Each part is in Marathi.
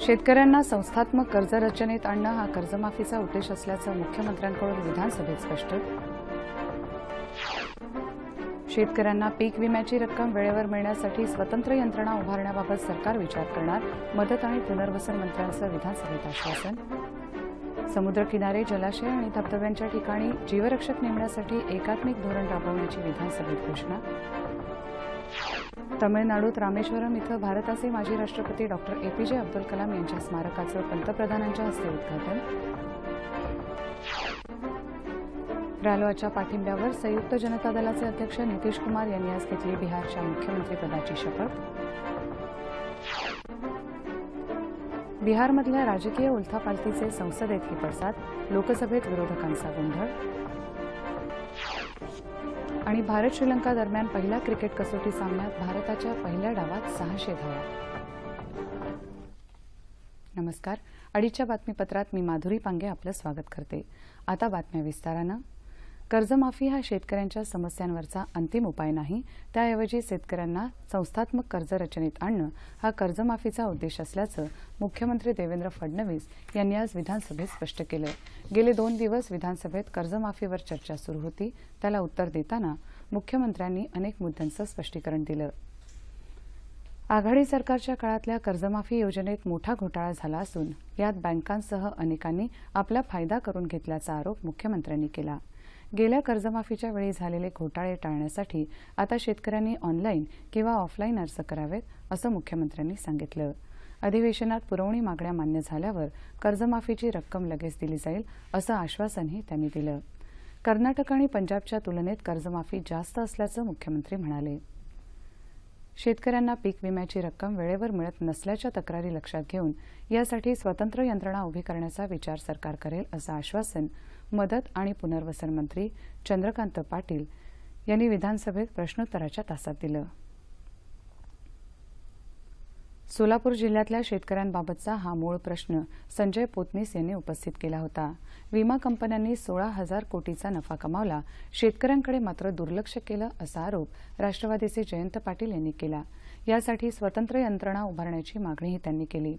शेतकऱ्यांना संस्थात्मक कर्ज रचनेत आणणं हा कर्जमाफीचा उद्देश असल्याचं मुख्यमंत्र्यांकडून विधानसभेत स्पष्ट शेतकऱ्यांना पीक विम्याची रक्कम वेळेवर मिळण्यासाठी स्वतंत्र यंत्रणा उभारण्याबाबत सरकार विचार करणार मदत आणि पुनर्वसन मंत्र्यांचं विधानसभेत आश्वासन. समुद्रकिनारे जलाशय आणि धबधब्यांच्या ठिकाणी जीवरक्षक नेमण्यासाठी एकात्मिक धोरण राबवण्याची विधानसभेत घोषणा. तमिळनाडूत रामेश्वरम इथं भारताचे माजी राष्ट्रपती डॉक्टर जे अब्दुल कलाम यांच्या स्मारकाचं पंतप्रधानांच्या हस्ते उद्घाटन. रालोआच्या पाठिंब्यावर संयुक्त जनता दलाचे अध्यक्ष नितीश कुमार यांनी आज घेतली बिहारच्या मुख्यमंत्रीपदाची शपथ. बिहारमधल्या राजकीय उलथापालथीचे संसदेतही पडसाद लोकसभेत विरोधकांचा गोंधळ. आणि भारत श्रीलंका दरम्यान पहिल्या क्रिकेट कसोटी सामन्यात भारताच्या पहिल्या डावात सहाशे धावा. नमस्कार. अडीच्या बातमीपत्रात मी माधुरी पांगे आपलं स्वागत करते. आता बातम्या विस्तारानं. कर्जमाफी हा शेतकऱ्यांच्या समस्यांवरचा अंतिम उपाय नाही. त्याऐवजी शेतकऱ्यांना संस्थात्मक कर्ज रचनेत आणणं हा कर्जमाफीचा उद्देश असल्याचं मुख्यमंत्री देवेंद्र फडणवीस यांनी आज विधानसभेत स्पष्ट केलं गेले दोन दिवस विधानसभेत कर्जमाफीवर चर्चा सुरू होती. त्याला उत्तर देताना मुख्यमंत्र्यांनी अनेक मुद्द्यांचं स्पष्टीकरण दिलं. आघाडी सरकारच्या काळातल्या कर्जमाफी योजनेत मोठा घोटाळा झाला असून यात बँकांसह अनेकांनी आपला फायदा करून घेतल्याचा आरोप मुख्यमंत्र्यांनी केला. गेल्या कर्जमाफीच्या वेळी झालेले घोटाळे टाळण्यासाठी आता शेतकऱ्यांनी ऑनलाईन किंवा ऑफलाईन अर्ज करावेत असं मुख्यमंत्र्यांनी सांगितलं. अधिवेशनात पुरवणी मागण्या मान्य झाल्यावर कर्जमाफीची रक्कम लगेच दिली जाईल असं आश्वासनही त्यांनी दिलं. कर्नाटक आणि पंजाबच्या तुलनेत कर्जमाफी जास्त असल्याचं मुख्यमंत्री म्हणाले. शेतकऱ्यांना पीक विम्याची रक्कम वेळेवर मिळत नसल्याच्या तक्रारी लक्षात घेऊन यासाठी स्वतंत्र यंत्रणा उभी करण्याचा विचार सरकार करेल असं आश्वासन मदत आणि पुनर्वसन मंत्री चंद्रकांत पाटील यांनी विधानसभेत प्रश्नोत्तराच्या तासात दिलं. सोलापूर जिल्ह्यातल्या शेतकऱ्यांबाबतचा हा मूळ प्रश्न संजय पोतनीस यांनी उपस्थित केला होता. विमा कंपन्यांनी सोळा हजार कोटीचा नफा कमावला शेतकऱ्यांकडे मात्र दुर्लक्ष केलं असा आरोप राष्ट्रवादीचे जयंत पाटील यांनी केला. यासाठी स्वतंत्र यंत्रणा उभारण्याची मागणीही त्यांनी केली.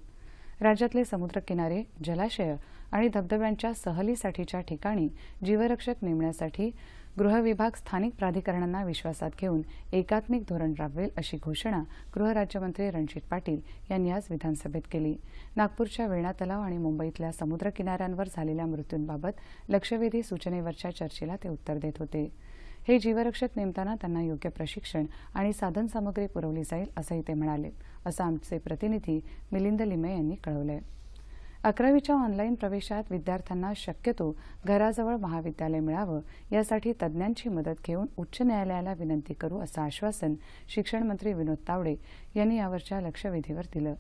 राज्यातले समुद्रकिनारे जलाशय आणि धबधब्यांच्या सहलीसाठीच्या ठिकाणी जीवरक्षक नेमण्यासाठी गृहविभाग स्थानिक प्राधिकरणांना विश्वासात घेऊन एकात्मिक धोरण राबवेल अशी घोषणा गृहराज्यमंत्री रणजित पाटील यांनी आज विधानसभेत केली. नागपूरच्या वेणा तलाव आणि मुंबईतल्या समुद्रकिनाऱ्यांवर झालेल्या मृत्यूंबाबत लक्षवेधी सूचनेवरच्या चर्चेला ते उत्तर देत होते. हे जीवरक्षक नेमताना त्यांना योग्य प्रशिक्षण आणि साधनसामग्री पुरवली जाईल असंही ते म्हणाले असं आमचे प्रतिनिधी मिलिंद लिमे यांनी कळवलंय. अकरावीच्या ऑनलाईन प्रवेशात विद्यार्थ्यांना शक्यतो घराजवळ महाविद्यालय मिळावं यासाठी तज्ज्ञांची मदत घेऊन उच्च न्यायालयाला विनंती करू असं आश्वासन शिक्षण मंत्री विनोद तावडे यांनी यावरच्या लक्षवेधीवर दिलं.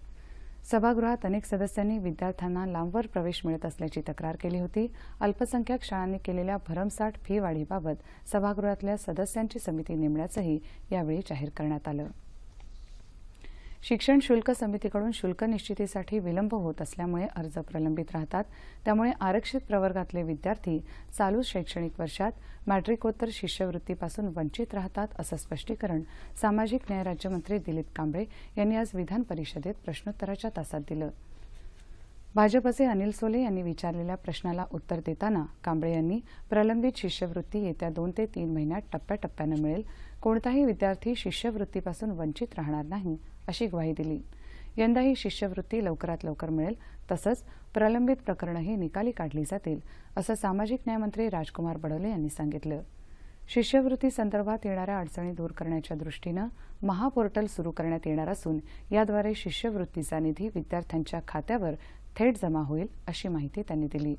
सभागृहात अनेक सदस्यांनी विद्यार्थ्यांना लांबवर प्रवेश मिळत असल्याची तक्रार केली होती. अल्पसंख्याक शाळांनी केलेल्या भरमसाठ फी वाढीबाबत सभागृहातल्या सदस्यांची समिती नेमण्याचंही यावेळी जाहीर करण्यात आलं. शिक्षण शुल्क समितीकडून शुल्क निश्चितीसाठी विलंब होत असल्यामुळे अर्ज प्रलंबित राहतात. त्यामुळे आरक्षित प्रवर्गातले विद्यार्थी चालू शैक्षणिक वर्षात मॅट्रिकोत्तर शिष्यवृत्तीपासून वंचित राहतात असं स्पष्टीकरण सामाजिक न्याय राज्यमंत्री दिलीप कांबळे यांनी आज विधान परिषदेत प्रश्नोत्तराच्या तासात दिलं. भाजपचे अनिल सोले यांनी विचारलेल्या प्रश्नाला उत्तर देताना कांबळे यांनी प्रलंबित शिष्यवृत्ती येत्या दोन ते तीन महिन्यात टप्प्याटप्प्यानं मिळेल. कोणताही विद्यार्थी शिष्यवृत्तीपासून वंचित राहणार नाही अशी ग्वाही दिली. यंदा ही शिष्यवृत्ती लवकरात लवकर मिळेल. तसंच प्रलंबित प्रकरणंही निकाली काढली जातील असं सामाजिक न्यायमंत्री राजकुमार बडोले यांनी सांगितलं. शिष्यवृत्ती संदर्भात येणाऱ्या अडचणी दूर करण्याच्या दृष्टीनं महापोर्टल सुरू करण्यात येणार असून याद्वारे शिष्यवृत्तीचा निधी विद्यार्थ्यांच्या खात्यावर थेट जमा होईल अशी माहिती त्यांनी दिली.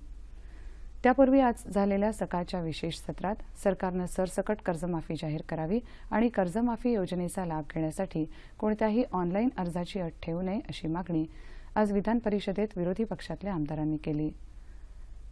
त्यापूर्वी आज झालेल्या सकाळच्या विशेष सत्रात सरकारनं सरसकट कर्जमाफी जाहीर करावी आणि कर्जमाफी योजनेचा लाभ घेण्यासाठी कोणत्याही ऑनलाईन अर्जाची अट ठेवू नये अशी मागणी आज विधान परिषदेत विरोधी पक्षातल्या आमदारांनी केली.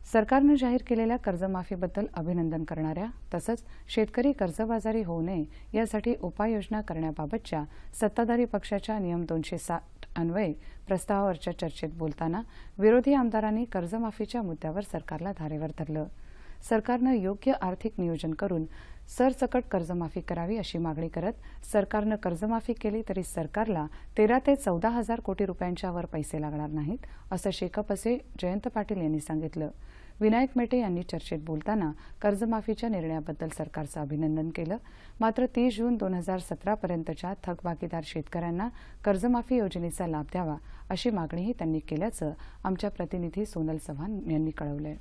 सरकारनं जाहीर केलेल्या कर्जमाफीबद्दल अभिनंदन करणाऱ्या तसंच शेतकरी कर्जबाजारी होऊ नये यासाठी उपाययोजना करण्याबाबतच्या सत्ताधारी पक्षाच्या नियम दोनशे साठ अन्वये प्रस्तावावरच्या चर्चेत बोलताना विरोधी आमदारांनी कर्जमाफीच्या मुद्द्यावर सरकारला धारेवर धरलं. सरकारनं योग्य आर्थिक नियोजन करून सरसकट कर्जमाफी करावी अशी मागणी करत सरकारनं कर्जमाफी केली तरी सरकारला तेरा ते चौदा हजार कोटी रुपयांच्या वर पैसे लागणार नाहीत असं शेकापचे जयंत पाटील यांनी सांगितलं. विनायक मेटे यांनी चर्चेत बोलताना कर्जमाफीच्या निर्णयाबद्दल सरकारचं अभिनंदन केलं. मात्र तीस जून दोन हजार सतरापर्यंतच्या थकबाकीदार शेतकऱ्यांना कर्जमाफी योजनेचा लाभ द्यावा अशी मागणीही त्यांनी केल्याचं आमच्या प्रतिनिधी सोनल चव्हाण यांनी कळवलंय.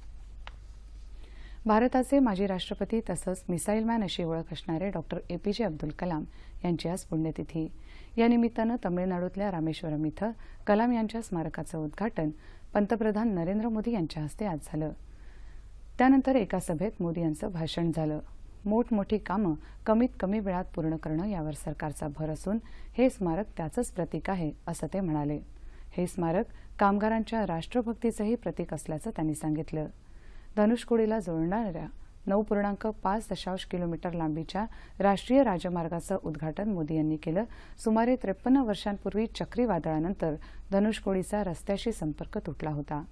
भारताचे माजी राष्ट्रपती तसंच मिसाईल मॅन अशी ओळख असणारे डॉक्टर एपीजे अब्दुल कलाम यांची आज पुण्यतिथी. या निमित्तानं तमिळनाडूतल्या रामेश्वरम इथं कलाम यांच्या स्मारकाचं उद्घाटन पंतप्रधान नरेंद्र मोदी यांच्या हस्ते आज झालं. त्यानंतर एका सभेत मोदी यांचं भाषण झालं. मोठमोठी कामं कमीत कमी वेळात पूर्ण करणं यावर सरकारचा भर असून हे स्मारक त्याचंच प्रतीक आहे असं ते म्हणाले. हे स्मारक कामगारांच्या राष्ट्रभक्तीचंही प्रतीक असल्याचं त्यांनी सांगितलं. धनुषकोडीला जोडणाऱ्या नऊ पूर्णांक पाच दशांश किलोमीटर लांबीच्या राष्ट्रीय राजमार्गाचं उद्घाटन मोदी यांनी केलं. सुमारे त्रेपन्न वर्षांपूर्वी चक्रीवादळानंतर धनुषकोडीचा रस्त्याशी संपर्क तुटला होता.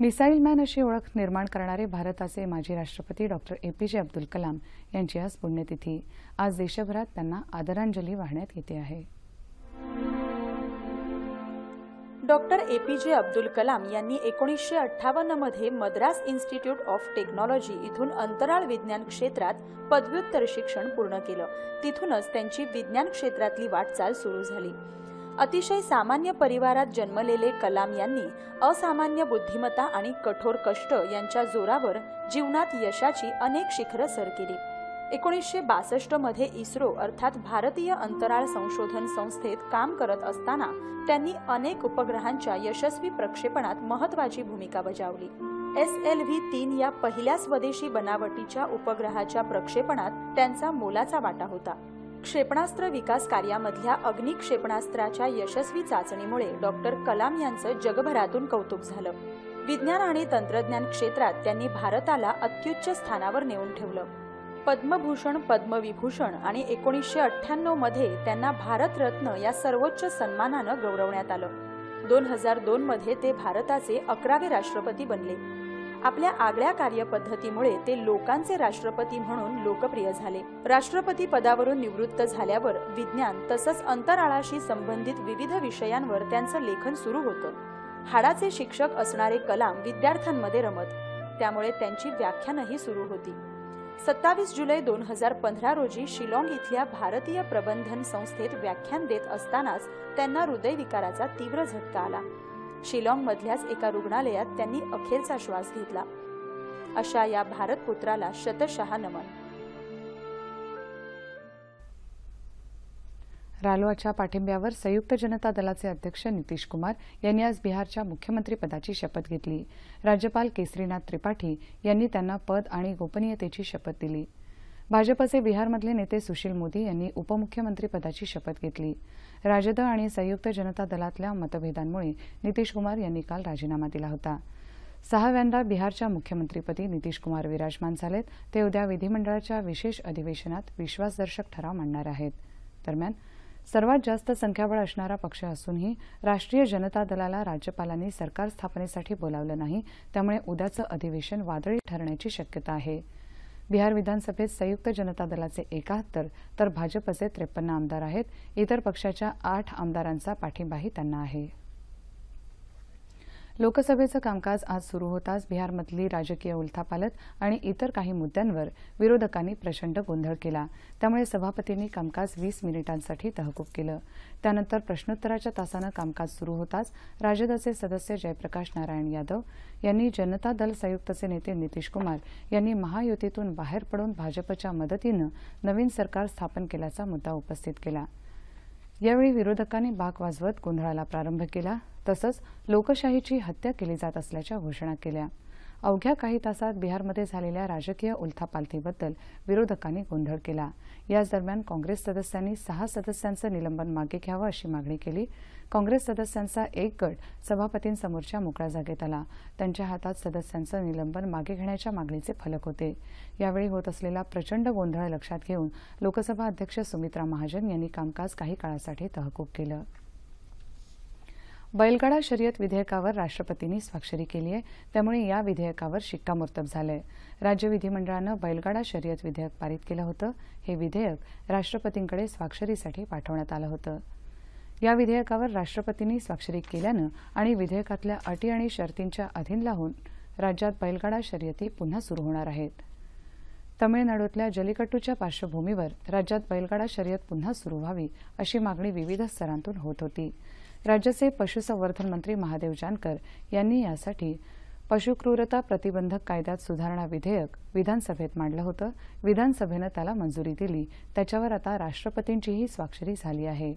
मिसाईल मॅन अशी ओळख निर्माण करणारे भारताचे माजी राष्ट्रपती डॉक्टर एपीजे अब्दुल कलाम यांची आज पुण्यतिथी. आज देशभरात त्यांना आदरांजली वाहण्यात येते आहे. डॉक्टर ए पी जे अब्दुल कलाम यांनी एकोणीसशे अठ्ठावन्नमध्ये मद्रास इन्स्टिट्यूट ऑफ टेक्नॉलॉजी इथून अंतराळ विज्ञान क्षेत्रात पदव्युत्तर शिक्षण पूर्ण केलं. तिथूनच त्यांची विज्ञान क्षेत्रातली वाटचाल सुरू झाली. अतिशय सामान्य परिवारात जन्मलेले कलाम यांनी असामान्य बुद्धिमत्ता आणि कठोर कष्ट यांच्या जोरावर जीवनात यशाची अनेक शिखरं सर केली. एकोणीसशे बासष्टमध्ये इस्रो अर्थात भारतीय अंतराळ संशोधन संस्थेत काम करत असताना त्यांनी अनेक उपग्रहांच्या यशस्वी प्रक्षेपणात महत्वाची भूमिका बजावली. एस एल व्ही तीन या पहिल्या स्वदेशी बनावटीच्या उपग्रहाच्या प्रक्षेपणात त्यांचा मोलाचा वाटा होता. क्षेपणास्त्र विकास कार्यामधल्या अग्नि क्षेपणास्त्राच्या यशस्वी चाचणीमुळे डॉक्टर कलाम यांचं जगभरातून कौतुक झालं. विज्ञान आणि तंत्रज्ञान क्षेत्रात त्यांनी भारताला अत्युच्च स्थानावर नेऊन ठेवलं. पद्मभूषण पद्मविभूषण आणि एकोणीसशे अठ्ठ्याण्णवमध्ये त्यांना भारतरत्न या सर्वोच्च सन्मानानं गौरवण्यात आलं. दोन हजार दोन मध्ये ते भारताचे अकरावे राष्ट्रपती बनले. आपल्या आगळ्या कार्यपद्धतीमुळे ते लोकांचे राष्ट्रपती म्हणून लोकप्रिय झाले. राष्ट्रपती पदावरून निवृत्त झाल्यावर विज्ञान तसंच अंतराळाशी संबंधित विविध विषयांवर त्यांचं लेखन सुरू होतं. हाडाचे शिक्षक असणारे कलाम विद्यार्थ्यांमध्ये रमत. त्यामुळे त्यांची व्याख्यानही सुरू होती. सत्तावीस जुलै दोन हजार पंधरा रोजी शिलाँग इथल्या भारतीय प्रबंधन संस्थेत व्याख्यान देत असतानाच त्यांना हृदयविकाराचा तीव्र झटका आला. शिलाँग मधल्याच एका रुग्णालयात त्यांनी अखेरचा श्वास घेतला. अशा या भारतपुत्राला शतशहा नमन! रालोआच्या पाठिंब्यावर संयुक्त जनता दलाचे अध्यक्ष नितीश कुमार यांनी आज बिहारच्या मुख्यमंत्रीपदाची शपथ घेतली. राज्यपाल केसरीनाथ त्रिपाठी यांनी त्यांना पद आणि गोपनीयतेची शपथ दिली. भाजपचे बिहारमधले नेते सुशील मोदी यांनी उपमुख्यमंत्रीपदाची शपथ घेतली. राजद आणि संयुक्त जनता दलातल्या मतभेदांमुळे नितीश कुमार यांनी काल राजीनामा दिला होता. सहाव्यांदा बिहारच्या मुख्यमंत्रीपदी नितीश कुमार विराजमान झालेत. ते उद्या विधिमंडळाच्या विशेष अधिवेशनात विश्वासदर्शक ठराव मांडणार आहेत. दरम्यान सर्वात जास्त संख्याबळ असणारा पक्ष असूनही राष्ट्रीय जनता दलाला राज्यपालांनी सरकार स्थापनेसाठी बोलावलं नाही त्यामुळे उद्याचं अधिवेशन वादळी ठरण्याची शक्यता आहे. बिहार विधानसभेत संयुक्त जनता दलाचे एकाहत्तर तर भाजपचे त्रेपन्न आमदार आहेत इतर पक्षाच्या आठ आमदारांचा पाठिंबाही त्यांना आहे. लोकसभेचं कामकाज आज सुरू होताच बिहारमधली राजकीय उलथापालत आणि इतर काही मुद्द्यांवर विरोधकांनी प्रचंड गोंधळ केला. त्यामुळे सभापतींनी कामकाज वीस मिनिटांसाठी तहकूब केलं. त्यानंतर प्रश्नोत्तराच्या तासानं कामकाज सुरू होताच राजदचे सदस्य जयप्रकाश नारायण यादव यांनी जनता दल संयुक्तचे नेते नितीश कुमार यांनी महायुतीतून बाहेर पडून भाजपच्या मदतीनं नवीन सरकार स्थापन केल्याचा मुद्दा उपस्थित केला. यावेळी विरोधकांनी बाक वाजवत गोंधळाला प्रारंभ केला. तसंच लोकशाहीची हत्या केली जात असल्याच्या घोषणा केल्या. अवघ्या काही तासात बिहारमध्ये झालेल्या राजकीय उलथापालथीबद्दल विरोधकांनी गोंधळ केला. याच दरम्यान काँग्रेस सदस्यांनी सहा सदस्यांचं निलंबन मागे घ्यावं अशी मागणी केली. काँग्रेस सदस्यांचा एक गट सभापतींसमोरच्या मोकळ्या जागेत आला. त्यांच्या हातात सदस्यांचं निलंबन मागे घेण्याच्या मागणीचे फलक होते. यावेळी होत असलेला प्रचंड गोंधळ लक्षात घेऊन लोकसभा अध्यक्ष सुमित्रा महाजन यांनी कामकाज काही काळासाठी तहकूब केलं. बैलगाडा शर्यत विधेयकावर राष्ट्रपतींनी स्वाक्षरी केली आहे. त्यामुळे या विधेयकावर शिक्कामोर्तब झालंय. राज्य विधिमंडळानं बैलगाडा शर्यत विधेयक पारित केलं होतं. हे विधेयक राष्ट्रपतींकडे स्वाक्षरीसाठी पाठवण्यात आलं होतं. या विधेयकावर राष्ट्रपतींनी स्वाक्षरी केल्यानं आणि विधेयकातल्या अटी आणि शर्तींच्या अधीन लावून राज्यात बैलगाडा शर्यती पुन्हा सुरू होणार आहेत. तमिळनाडूतल्या जलिकट्टूच्या पार्श्वभूमीवर राज्यात बैलगाडा शर्यत पुन्हा सुरू व्हावी अशी मागणी विविध स्तरांतून होत होती. राज्याचे पशुसंवर्धन मंत्री महादेव जानकर यांनी यासाठी पशुक्रूरता प्रतिबंधक कायद्यात सुधारणा विधेयक विधानसभेत मांडलं होतं. विधानसभेनं त्याला मंजुरी दिली. त्याच्यावर आता राष्ट्रपतींचीही स्वाक्षरी झाली आहे.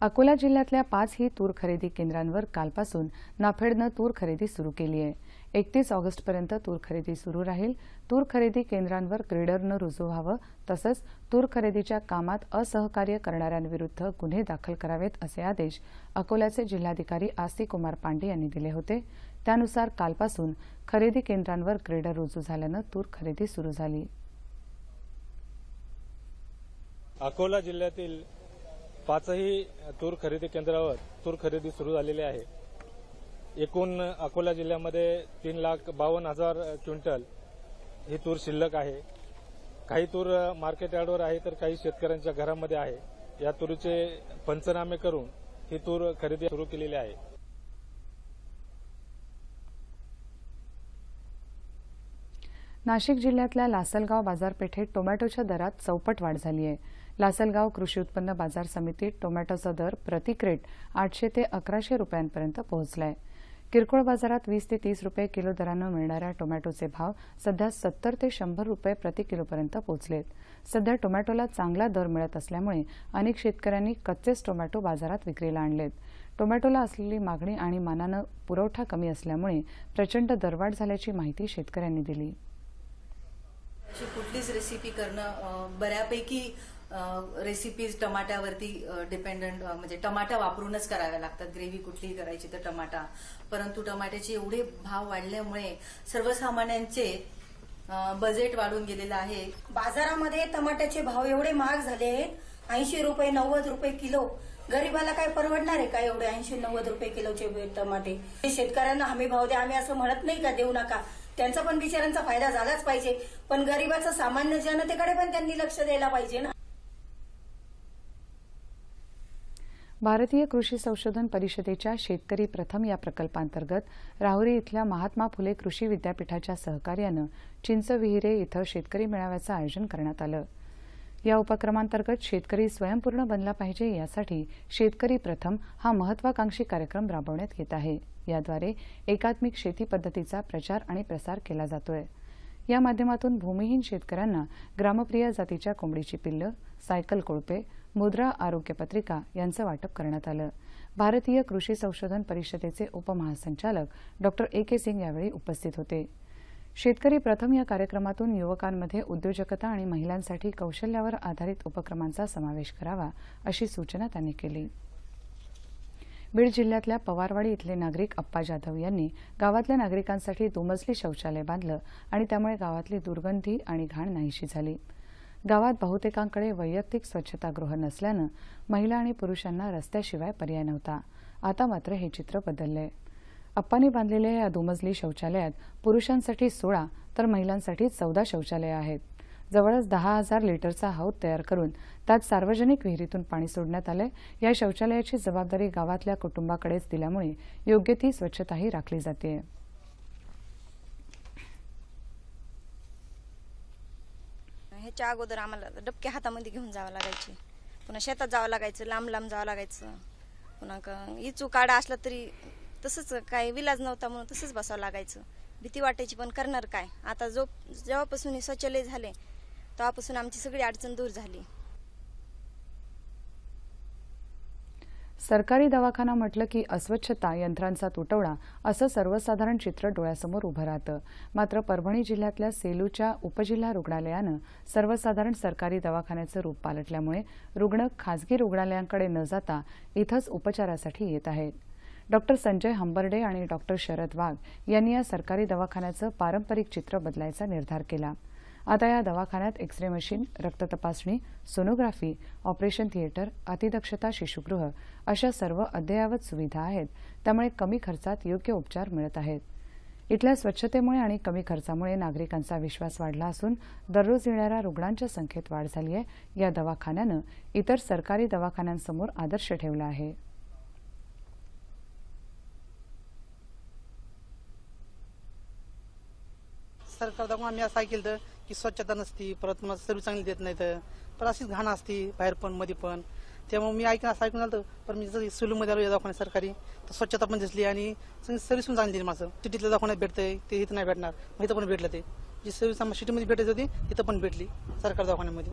अकोला जिल्ह्यातल्या पाचही तूर खरेदी केंद्रांवर कालपासून नाफेडनं तूर खरेदी सुरू केली आहे. एकतीस ऑगस्टपर्यंत तूर खरेदी सुरू राहील. तूर खरेदी केंद्रांवर ग्रेडरनं रुजू व्हावं तसंच तूर खरेदीच्या कामात असहकार्य करणाऱ्यांविरुद्ध गुन्हे दाखल करावेत असे आदेश अकोल्याचे जिल्हाधिकारी आस्तिकुमार पांडे यांनी दिले होते. त्यानुसार कालपासून खरेदी केंद्रांवर ग्रेडर रुजू झाल्यानं तूर खरेदी सुरू झाली. अकोला जिल्ह्यातील पाचही तूर खरेदी केंद्रावर तूर खरेदी सुरू झालेली आहे. एकूण अकोला जिल्ह्यामध्ये तीन लाख बावन्न हजार क्विंटल ही तूर शिल्लक आहे. काही तूर मार्केट यार्डवर आहे तर काही शेतकऱ्यांच्या घरामध्ये आहे. या तुरीचे पंचनामे करून ही तूर खरेदी सुरू केलेली आहे. नाशिक जिल्ह्यातल्या लासलगाव बाजारपेठेत टोमॅटोच्या दरात चौपट वाढ झाली आहे. लासलगाव कृषी उत्पन्न बाजार समितीत टोमॅटोचा दर प्रतिक्रेट आठशे ते अकराशे रुपयांपर्यंत पोहोचला आहे किरकोळ बाजारात वीस ते तीस रुपये किलो दरानं मिळणाऱ्या टोमॅटोचे भाव सध्या सत्तर ते शंभर रुपये प्रति किलोपर्यंत पोहोचलेत. सध्या टोमॅटोला चांगला दर मिळत असल्यामुळे अनेक शेतकऱ्यांनी कच्चेच टोमॅटो बाजारात विक्रीला आणलेत. टोमॅटोला असलेली मागणी आणि मानानं पुरवठा कमी असल्यामुळे प्रचंड दरवाढ झाल्याची माहिती शेतकऱ्यांनी दिली. अशी कुठलीच रेसिपी करणं बऱ्यापैकी रेसिपीज टमाट्यावरती डिपेंडंट म्हणजे टमाटा वापरूनच कराव्या लागतात. ग्रेव्ही कुठलीही करायची तर टमाटा. परंतु टमाट्याचे एवढे भाव वाढल्यामुळे सर्वसामान्यांचे बजेट वाढून गेलेलं आहे. बाजारामध्ये टमाट्याचे भाव एवढे महाग झाले आहेत. ऐंशी रुपये नव्वद रुपये किलो. गरीबाला काय परवडणार आहे का एवढे ऐंशी नव्वद रुपये किलोचे टमाटे? शेतकऱ्यांना हमी भाव द्या. आम्ही असं म्हणत नाही का देऊ नका. त्यांचा पण बिचाऱ्यांचा फायदा झालाच पाहिजे. पण गरीबाचं सामान्य जनतेकडे पण त्यांनी लक्ष द्यायला पाहिजे ना. भारतीय कृषी संशोधन परिषदेच्या शेतकरी प्रथम या प्रकल्पांतर्गत राहुरी इथल्या महात्मा फुले कृषी विद्यापीठाच्या सहकार्यानं चिंचविहिरे इथं शेतकरी मेळाव्याचं आयोजन करण्यात आलं. या उपक्रमांतर्गत शेतकरी स्वयंपूर्ण बनला पाहिजे यासाठी शेतकरी प्रथम हा महत्वाकांक्षी कार्यक्रम राबवण्यात येत आहे. याद्वारे एकात्मिक शेती पद्धतीचा प्रचार आणि प्रसार केला जातोय. या माध्यमातून भूमिहीन शेतकऱ्यांना ग्रामप्रिय जातीच्या कोंबडीची पिल्लं सायकल कोळपे मुद्रा आरोग्य पत्रिका यांचं वाटप करण्यात आलं. भारतीय कृषी संशोधन परिषदेचे उपमहासंचालक डॉक्टर ए के सिंग यावेळी उपस्थित होते. शेतकरी प्रथम या कार्यक्रमातून युवकांमध्ये उद्योजकता आणि महिलांसाठी कौशल्यावर आधारित उपक्रमांचा समावेश करावा अशी सूचना त्यांनी केली. बीड जिल्ह्यातल्या पवारवाडी इथले नागरिक अप्पा जाधव यांनी गावातल्या नागरिकांसाठी दुमजली शौचालय बांधलं आणि त्यामुळे गावातली दुर्गंधी आणि घाण नाहीशी झाली. गावात बहुतेकांकडे वैयक्तिक स्वच्छतागृह नसल्यानं महिला आणि पुरुषांना रस्त्याशिवाय पर्याय नव्हता. आता मात्र हे चित्र बदललंय. अप्पांनी बांधलेल्या या दुमजली शौचालयात पुरुषांसाठी सोळा तर महिलांसाठी चौदा शौचालय आहेत. जवळच दहा हजार लिटरचा हौद तयार करून त्यात सार्वजनिक विहिरीतून पाणी सोडण्यात आलंय. या शौचालयाची जबाबदारी गावातल्या कुटुंबाकडेच दिल्यामुळे योग्य ती स्वच्छताही राखली जाते ह्याच्या अगोदर आम्हाला डबके हातामध्ये घेऊन जावं लागायचे. पुन्हा शेतात जावं लागायचं लांब लांब जावं लागायचं. पुन्हा इचू काढा असला तरी तसंच काय विलाज नव्हता म्हणून तसंच बसावं लागायचं. भीती वाटायची पण करणार काय? आता जो जेव्हापासून हे शौचालय झाले तेव्हापासून आमची सगळी अडचण दूर झाली. सरकारी दवाखाना म्हटलं की अस्वच्छता यंत्रांचा तुटवडा असं सर्वसाधारण चित्र डोळ्यासमोर उभं राहतं. मात्र परभणी जिल्ह्यातल्या सेलूच्या उपजिल्हा रुग्णालयानं सर्वसाधारण सरकारी दवाखान्याचं रूप पालटल्यामुळे रुग्ण खासगी रुग्णालयांकडे न जाता इथंच उपचारासाठी येत आहेत. डॉक्टर संजय हंबर्डे आणि डॉक्टर शरद वाघ यांनी या सरकारी दवाखान्याचं पारंपरिक चित्र बदलायचा निर्धार केला. आता या दवाखान्यात एक्स रे मशीन रक्त तपासणी सोनोग्राफी ऑपरेशन थिएटर अतिदक्षता शिशुगृह अशा सर्व अद्ययावत सुविधा आहेत. त्यामुळे कमी खर्चात योग्य उपचार मिळत आहेत. इथल्या स्वच्छतेमुळे आणि कमी खर्चामुळे नागरिकांचा विश्वास वाढला असून दररोज येणाऱ्या रुग्णांच्या संख्येत वाढ झाली आहे. या दवाखान्यानं इतर सरकारी दवाखान्यांसमोर आदर्श ठेवला आहे. सरकार आम्ही असं ऐकलं तर की स्वच्छता नसती परत मला सर्व्हिस चांगली देत नाहीत. पण अशीच घाण असती बाहेर पण मध्ये पण. त्यामुळे मी ऐकून असं ऐकून आलं पण मी जर सुलूमध्ये आलो या दवाखान्यात सरकारी तर स्वच्छता पण दिसली आणि सर्व्हिस पण चांगली दिली माझं. सिटीतल्या दवाखान्यात भेटतंय ते इथं नाही भेटणार मग इथं पण भेटलं ते. जी सर्व्हिस आम्हाला सिटीमध्ये भेटत होती तिथं पण भेटली सरकार दवाखान्यामध्ये.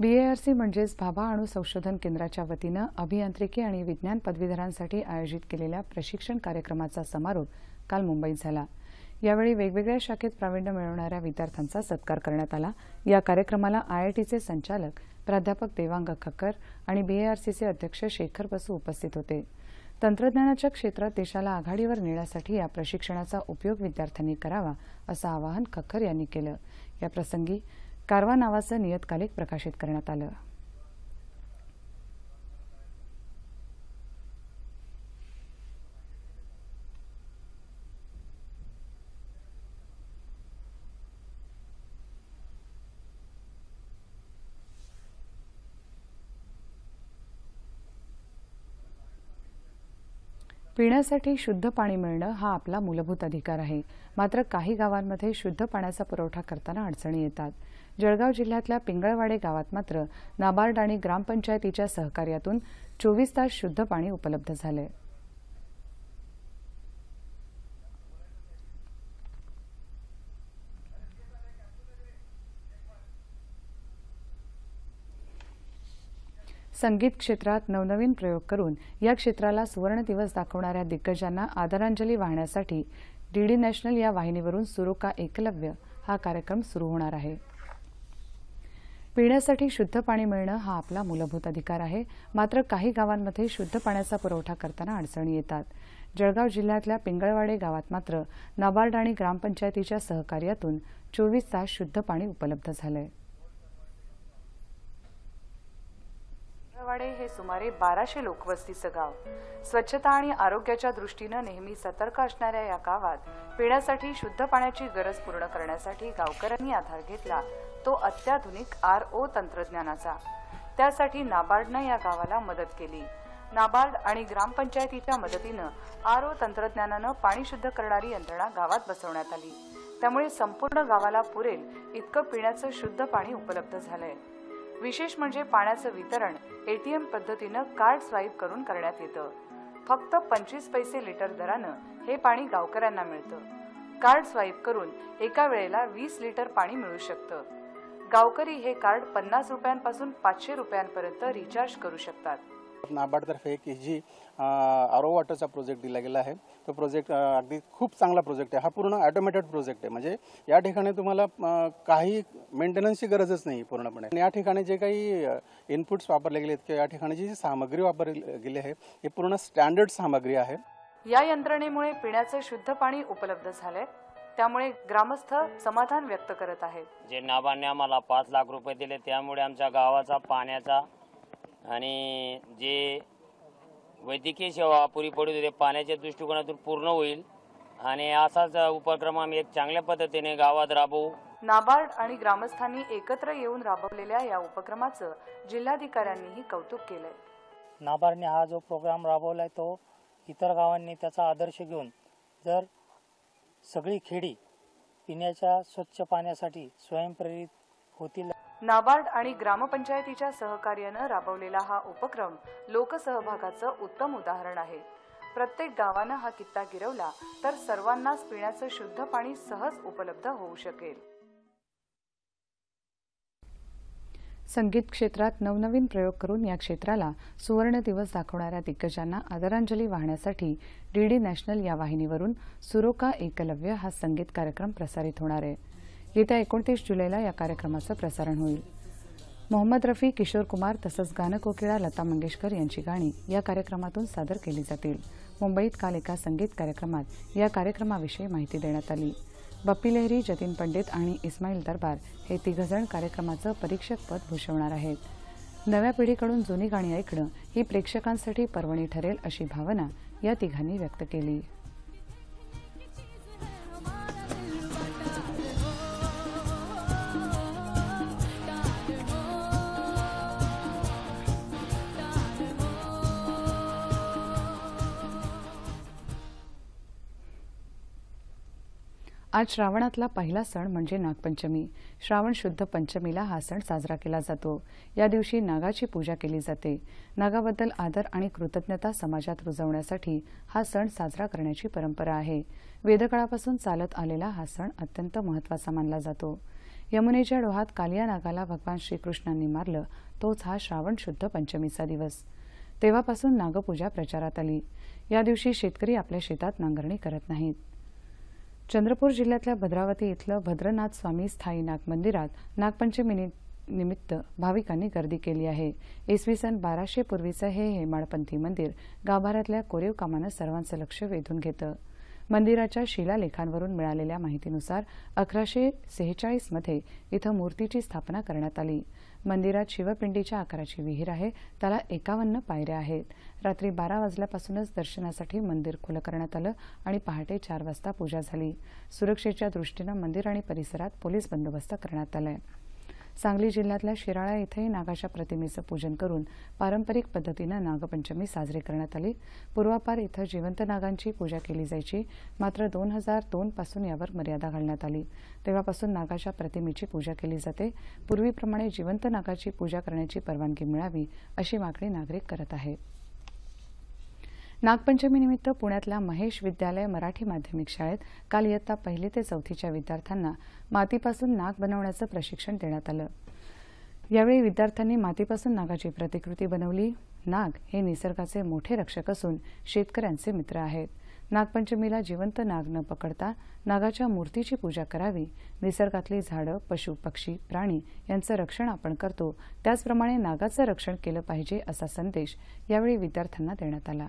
बीएआरसी म्हणजेच भाभा अणू संशोधन केंद्राच्या वतीनं अभियांत्रिकी आणि विज्ञान पदवीधरांसाठी आयोजित केलेल्या प्रशिक्षण कार्यक्रमाचा समारोप काल मुंबईत झाला. यावेळी वेगवेगळ्या शाखेत प्रावीण्य मिळवणाऱ्या विद्यार्थ्यांचा सत्कार करण्यात आला. या कार्यक्रमाला आयआयटीचे संचालक प्राध्यापक देवांग खक्कर आणि बीएआरसीचे अध्यक्ष शेखर बसू उपस्थित होते. तंत्रज्ञानाच्या क्षेत्रात देशाला आघाडीवर नेण्यासाठी या प्रशिक्षणाचा उपयोग विद्यार्थ्यांनी करावा असं आवाहन खक्कर यांनी केलं. याप्रसंगी कारवा नावाचं नियतकालिक प्रकाशित करण्यात आलं. पिण्यासाठी शुद्ध पाणी मिळणं हा आपला मूलभूत अधिकार आहे. मात्र काही गावांमध्ये शुद्ध पाण्याचा पुरवठा करताना अडचणी येतात. जळगाव जिल्ह्यातल्या पिंगळवाडे गावात मात्र नाबार्ड आणि ग्रामपंचायतीच्या सहकार्यातून चोवीस तास शुद्ध पाणी उपलब्ध झालंय. संगीत क्षेत्रात नवनवीन प्रयोग करून या क्षेत्राला सुवर्ण दिवस दाखवणाऱ्या दिग्गजांना आदरांजली वाहण्यासाठी डीडी नॅशनल या वाहिनीवरून सुरू का एकलव्य हा कार्यक्रम सुरू होणार आहे. पिण्यासाठी शुद्ध पाणी मिळणं हा आपला मूलभूत अधिकार आहे. मात्र काही गावांमध्ये शुद्ध पाण्याचा पुरवठा करताना अडचणी येतात. जळगाव जिल्ह्यातल्या पिंगळवाडे गावात मात्र नाबार्ड आणि ग्रामपंचायतीच्या सहकार्यातून चोवीस तास शुद्ध पाणी उपलब्ध झालंय. पिंगळवाडे हे सुमारे बाराशे लोकवस्तीचं गाव. स्वच्छता आणि आरोग्याच्या दृष्टीनं नेहमी सतर्क असणाऱ्या या गावात पिण्यासाठी शुद्ध पाण्याची गरज पूर्ण करण्यासाठी गावकऱ्यांनी आधार घेतला. तो अत्याधुनिक आर ओ तंत्रज्ञानाचा. त्यासाठी नाबार्डनं या गावाला मदत केली. नाबार्ड आणि ग्रामपंचायतीच्या मदतीनं आर ओ तंत्रज्ञानानं पाणी शुद्ध करणारी यंत्रणा गावात बसवण्यात आली. त्यामुळे संपूर्ण गावाला पुरेल इतकं पिण्याचं शुद्ध पाणी उपलब्ध झालंय. विशेष म्हणजे पाण्याचं वितरण एटीएम पद्धतीनं कार्ड स्वाईप करून करण्यात येतं. फक्त पंचवीस पैसे लिटर दरानं हे पाणी गावकऱ्यांना मिळतं. कार्ड स्वाईप करून एका वेळेला वीस लिटर पाणी मिळू शकतं. गावकरी हे कार्ड पन्नास रुपयांपासून पाचशे रुपयांपर्यंत रिचार्ज करू शकतात. नाबार्डतर्फे एक जी आरो वॉटरचा प्रोजेक्ट दिला गेला आहे. तो प्रोजेक्ट अगदी खूप चांगला प्रोजेक्ट आहे. हा पूर्ण ऑटोमॅटेड प्रोजेक्ट आहे. म्हणजे या ठिकाणी तुम्हाला काही मेंटेनन्सची गरजच नाही पूर्णपणे. आणि या ठिकाणी जे काही इनपुट्स वापरले गेले आहेत किंवा या ठिकाणी जी सामग्री वापरली गेली आहे ही पूर्ण स्टँडर्ड सामग्री आहे. या यंत्रणेमुळे पिण्याचं शुद्ध पाणी उपलब्ध झालंय. त्यामुळे ग्रामस्थ समाधान व्यक्त करत आहेत. जे नाबाने आम्हाला पाच लाख रुपये दिले त्यामुळे आमच्या गावाचा पाण्याचा आणि जे वैद्यकीय सेवा पुरी पडू दे पाण्याच्या दृष्टिकोनातून पूर्ण होईल. आणि असाच उपक्रम आम्ही एक चांगल्या पद्धतीने गावात राबवू. नाबार्ड आणि ग्रामस्थांनी एकत्र येऊन राबवलेल्या या उपक्रमाचं जिल्हाधिकाऱ्यांनीही कौतुक केलंय. नाबार्डने हा जो प्रोग्राम राबवला आहे तो इतर गावांनी त्याचा आदर्श घेऊन जर सगळी खेडी पिण्याच्या स्वच्छ पाण्यासाठी स्वयंप्रेरित होतील. नाबार्ड आणि ग्रामपंचायतीच्या सहकार्यानं राबवलेला हा उपक्रम लोकसहभागाचं उत्तम उदाहरण आहे. प्रत्येक गावानं हा कित्ता गिरवला तर सर्वांनाच पिण्याचं शुद्ध पाणी सहज उपलब्ध होऊ शकेल. संगीत क्षेत्रात नवनवीन प्रयोग करून या क्षेत्राला सुवर्ण दिवस दाखवणाऱ्या दिग्गजांना आदरांजली वाहण्यासाठी डीडी नॅशनल या वाहिनीवरून सुरोका एकलव्य हा संगीत कार्यक्रम प्रसारित होणार आहे. येत्या एकोणतीस जुलैला या कार्यक्रमाचं प्रसारण होईल. मोहम्मद रफी किशोर कुमार तसंच गानकोकिळा लता मंगेशकर यांची गाणी या कार्यक्रमातून सादर केली जातील. मुंबईत काल एका संगीत कार्यक्रमात या कार्यक्रमाविषयी माहिती देण्यात आली. बप्पी लहरी जतीन पंडित आणि इस्माईल दरबार हे तिघजण कार्यक्रमाचं परीक्षक पद भूषवणार आहेत. नव्या पिढीकडून जुनी गाणी ऐकणं ही प्रेक्षकांसाठी पर्वणी ठरेल अशी भावना या तिघांनी व्यक्त केली. आज श्रावणातला पहिला सण म्हणजे नागपंचमी. श्रावण शुद्ध पंचमीला हा सण साजरा केला जातो. या दिवशी नागाची पूजा केली जाते. नागाबद्दल आदर आणि कृतज्ञता समाजात रुजवण्यासाठी हा सण साजरा करण्याची परंपरा आहे. वेदकाळापासून चालत आलेला हा सण अत्यंत महत्त्वाचा मानला जातो. यमुनेच्या डोहात कालिया नागाला भगवान श्रीकृष्णांनी मारलं तोच हा श्रावण शुद्ध पंचमीचा दिवस. तेव्हापासून नागपूजा प्रचारात आली. या दिवशी शेतकरी आपल्या शेतात नांगरणी करत नाहीत. चंद्रपूर जिल्ह्यातल्या भद्रावती इथलं भद्रनाथ स्वामी स्थायी नाग मंदिरात नागपंचमी निमित्त भाविकांनी गर्दी केली आहे. इसवी सन बाराशे पूर्वीचं हे हेमाडपंथी मंदिर गाभाऱ्यातल्या कोरीव कामानं सर्वांचं लक्ष वेधून घेतं. मंदिराच्या शिलालेखांवरून मिळालेल्या माहितीनुसार अकराशे सेहेचाळीसमध्ये इथं मूर्तीची स्थापना करण्यात आली. मंदिरात शिवपिंडीच्या आकाराची विहीर आहे. त्याला एकावन्न पायऱ्या आहेत. रात्री बारा वाजल्यापासूनच दर्शनासाठी मंदिर खुलं करण्यात आलं आणि पहाटे चार वाजता पूजा झाली. सुरक्षेच्या दृष्टीनं मंदिर आणि परिसरात पोलीस बंदोबस्त करण्यात आलाय. सांगली जिल्ह्यातल्या शिराळा इथंही नागाच्या प्रतिमेचं पूजन करून पारंपरिक पद्धतीनं नागपंचमी साजरी करण्यात आली. पूर्वापार इथं जिवंत नागांची पूजा केली जायची. मात्र दोन हजार दोन पासून यावर मर्यादा घालण्यात आली. तेव्हापासून नागाच्या प्रतिमेची पूजा केली जाते. पूर्वीप्रमाणे जिवंत नागाची पूजा करण्याची परवानगी मिळावी अशी मागणी नागरिक करत आहेत नागपंचमीनिमित्त पुण्यातल्या महेश विद्यालय मराठी माध्यमिक शाळेत काल इयत्ता पहिली ते चौथीच्या विद्यार्थ्यांना मातीपासून नाग बनवण्याचं प्रशिक्षण देण्यात आलं. यावेळी विद्यार्थ्यांनी मातीपासून नागाची प्रतिकृती बनवली. नाग हे निसर्गाचे मोठे रक्षक असून शेतकऱ्यांचे मित्र आहेत. नागपंचमीला जिवंत नाग न पकडता नागाच्या मूर्तीची पूजा करावी. निसर्गातली झाडं पशु पक्षी प्राणी यांचं रक्षण आपण करतो. त्याचप्रमाणे नागाचं रक्षण केलं पाहिजे असा संदेश यावेळी विद्यार्थ्यांना देण्यात आला.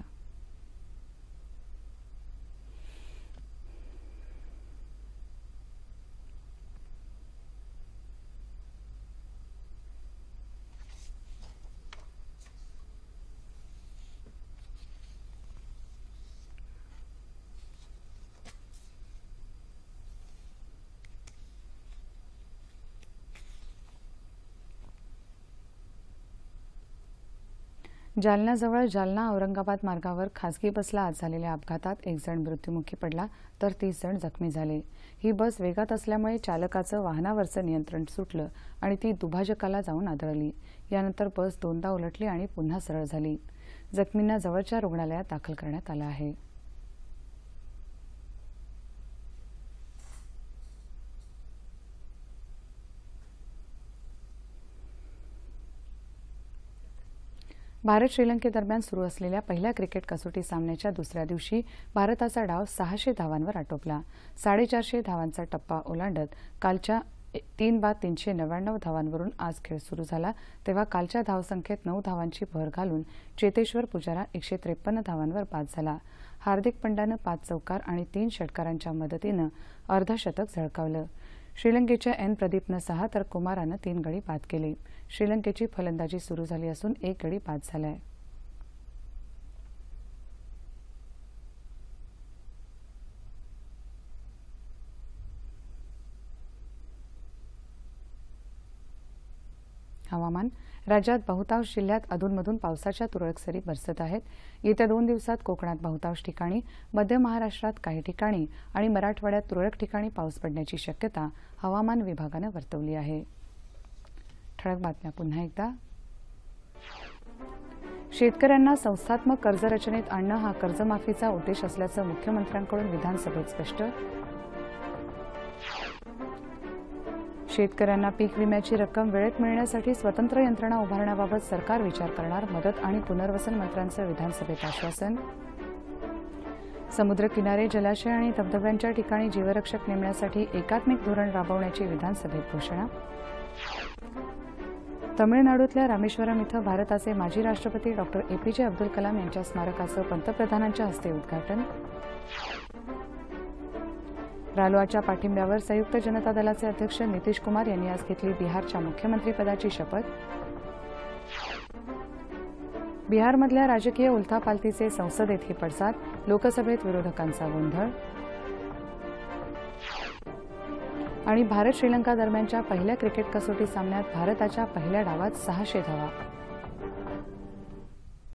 जालन्याजवळ जालना औरंगाबाद मार्गावर खासगी बसला आज झालेल्या अपघातात एक जण मृत्युमुखी पडला तर तीस जण जखमी झाले. ही बस वेगात असल्यामुळे चालकाचं वाहनावरचं नियंत्रण सुटलं आणि ती दुभाजकाला जाऊन आदळली. यानंतर बस दोनदा उलटली आणि पुन्हा सरळ झाली. जखमींना जवळच्या रुग्णालयात दाखल करण्यात आलं आहे. भारत श्रीलंकेदरम्यान सुरू असलेल्या पहिल्या क्रिकेट कसोटी सामन्याच्या दुसऱ्या दिवशी भारताचा डाव सहाशे धावांवर आटोपला. साडेचारशे धावांचा टप्पा ओलांडत कालच्या तीन बाद तीनशे नव्याण्णव धावांवरून आज खेळ सुरू झाला. तेव्हा कालच्या धावसंख्येत नऊ धावांची भर घालून चेतेश्वर पुजारा एकशे त्रेपन्न धावांवर बाद झाला. हार्दिक पंड्यानं पाच चौकार आणि तीन षटकारांच्या मदतीनं अर्धशतक झळकावलं. श्रीलंकेच्या एन प्रदीपनं सहा तर कुमारानं तीन गडी बाद केले. श्रीलंकेची फलंदाजी सुरू झाली असून एक गडी बाद झालाय. हवामान राज्यात बहुतांश जिल्ह्यात अधूनमधून पावसाच्या तुरळक सरी बरसत आहेत. येत्या दोन दिवसात कोकणात बहुतांश ठिकाणी मध्य महाराष्ट्रात काही ठिकाणी आणि मराठवाड्यात तुरळक ठिकाणी पाऊस पडण्याची शक्यता हवामान विभागानं वर्तवली आहे. ठळक बातम्या पुन्हा एकदा. शेतकऱ्यांना संस्थात्मक कर्जरचनेत आणणं हा कर्जमाफीचा उद्देश असल्याचं मुख्यमंत्र्यांकडून विधानसभेत स्पष्ट शेतकऱ्यांना पीक विम्याची रक्कम वेळेत मिळण्यासाठी स्वतंत्र यंत्रणा उभारण्याबाबत सरकार विचार करणार मदत आणि पुनर्वसन मंत्र्यांचं विधानसभेत आश्वासन. समुद्रकिनारे जलाशय आणि धबधब्यांच्या ठिकाणी जीवरक्षक नेमण्यासाठी एकात्मिक धोरण राबवण्याची विधानसभेत घोषणा. तमिळनाडूतल्या रामेश्वरम इथं भारताचे माजी राष्ट्रपती डॉक्टर एपीजे अब्दुल कलाम यांच्या स्मारकाचं पंतप्रधानांच्या हस्ते उद्घाटन. रालोआच्या पाठिंब्यावर संयुक्त जनता दलाचे अध्यक्ष नितीश कुमार यांनी आज घेतली बिहारच्या मुख्यमंत्रीपदाची शपथ. बिहारमधल्या राजकीय उलथापालथीचे संसदेतही पडसाद लोकसभेत विरोधकांचा गोंधळ. आणि भारत श्रीलंका दरम्यानच्या पहिल्या क्रिकेट कसोटी सामन्यात भारताच्या पहिल्या डावात सहाशे धावा.